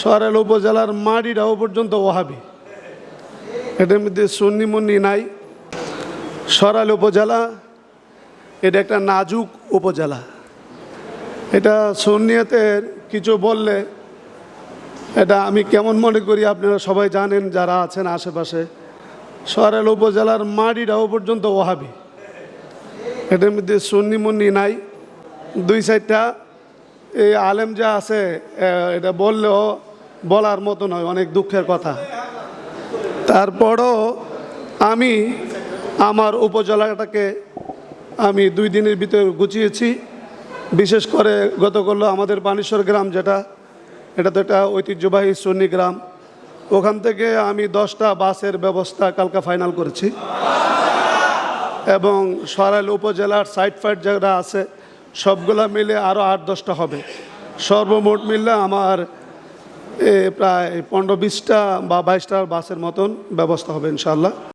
সরাইল উপজেলার মাটিটাও পর্যন্ত ওহাবি। এটার মধ্যে সুন্নি মুন্নি নাই। সরাইল উপজেলা, এটা একটা নাজুক উপজেলা। এটা সুন্নিয়তের কিছু বললে, এটা আমি কেমন মনে করি আপনারা সবাই জানেন, যারা আছেন আশেপাশে। সরাইল উপজেলার মাটিটাও পর্যন্ত ওহাবি। এটার মধ্যে সুন্নি মুন্নি নাই। দুই সাইডটা এই আলেম যা আছে এটা বললেও বলার মতো নয়, অনেক দুঃখের কথা। তারপরও আমি আমার উপজেলাটাকে আমি দুই দিনের ভিতরে গুছিয়েছি। বিশেষ করে গতকাল আমাদের বানেশ্বর গ্রাম যেটা, এটা তো একটা ঐতিহ্যবাহী সন্নি গ্রাম। ওখান থেকে আমি দশটা বাসের ব্যবস্থা কালকা ফাইনাল করেছি। এবং সরাইল উপজেলার সাইড ফাইড যেটা আছে, সবগুলা মিলে আরও আট, দশটা হবে। সর্বমোট মিললে আমার প্রায় পনেরো বিশটা বা বাইশটা বাসের মতন ব্যবস্থা হবে ইনশাল্লাহ